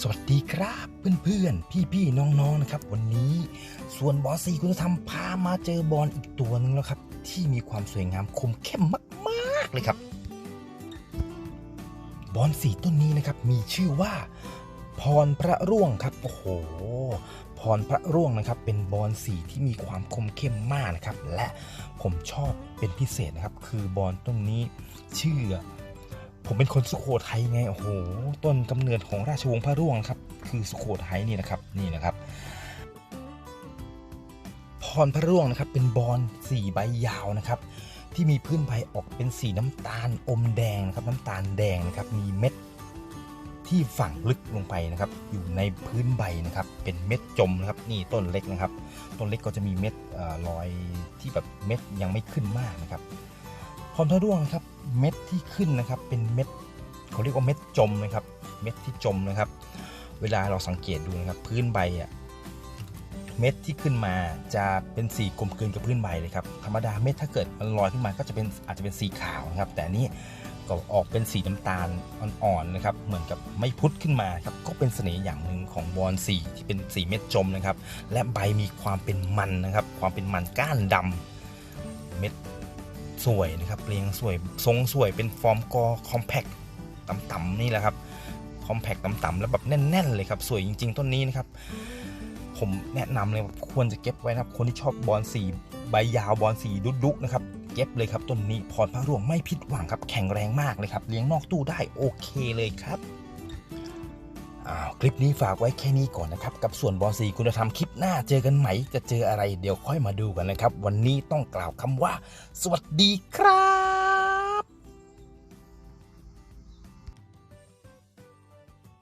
สวัสดีครับเพื่อนๆ พี่ๆ น้องๆ นะครับ วันนี้ส่วนบอสีคุณธรรมพามาเจอบอลอีกตัวหนึงแล้วครับ ที่มีความสวยงามคมเข้มมากๆเลยครับ บอลสีต้นนี้นะครับมีชื่อว่า พรพระร่วงครับ โอ้โห พรพระร่วงนะครับ เป็นบอลสีที่มีความคมเข้มมากนะครับ และผมชอบเป็นพิเศษนะครับ คือบอลต้นนี้ชื่อ ผมเป็นคนสุโขทัยไงโอ้โหต้นกำเนิดของราชวงศ์พระร่วงครับ คือสุโขทัยนี่นะครับนี่นะครับ พรพระร่วงนะครับ เป็นบอลสี่ใบยาวนะครับ ที่มีพื้นใบออกเป็นสีน้ำตาลอมแดงนะครับ น้ำตาลแดงนะครับ มีเม็ดที่ฝังลึกลงไปนะครับ อยู่ในพื้นใบนะครับ เป็นเม็ดจมนะครับ นี่ต้นเล็กนะครับ ต้นเล็กก็จะมีเม็ดออลอยที่แบบเม็ดยังไม่ขึ้นมากนะครับ พรพระร่วงนะครับเม็ดที่ขึ้นนะครับเป็นเม็ดเขาเรียกว่าเม็ดจมนะครับ เม็ดที่จมนะครับ เวลาเราสังเกตดูนะครับ พื้นใบอะเม็ดที่ขึ้นมาจะเป็นสีกลมกลืนกับพื้นใบเลยครับธรรมดาเม็ดถ้าเกิดมันลอยขึ้นมาก็จะเป็นอาจจะเป็นสีขาวนะครับ แต่นี้ก็ออกเป็นสีน้ำตาลอ่อนๆนะครับ เหมือนกับไม่พุดขึ้นมาครับก็เป็นเสน่ห์อย่างหนึ่งของบอลสีที่เป็นสีเม็ดจมนะครับ และใบมีความเป็นมันนะครับ ความเป็นมันก้านดำเม็ด สวยนะครับเรียงสวยทรงสวยเป็นฟอร์มกอคอมแพคต่ำๆนี่แหละครับคอมแพคต่ำๆแล้วแบบแน่น ๆ เลยครับ สวยจริง ๆ ต้นนี้นะครับผมแนะนำเลยว่าควรจะเก็บไว้นะครับ คนที่ชอบบอลสีใบยาวบอลสีดุกๆนะครับเก็บเลยครับต้นนี้พรพระร่วงไม่ผิดหวังครับแข็งแรงมากเลยครับเลี้ยงนอกตู้ได้โอเคเลยครับ อ้าวคลิปนี้ฝากไว้แค่นี้ก่อนนะครับ กับส่วนบอสีคุณธรรมคลิปหน้าเจอกันไหม จะเจออะไรเดี๋ยวค่อยมาดูกันนะครับ วันนี้ต้องกล่าวคำว่า สวัสดีครับ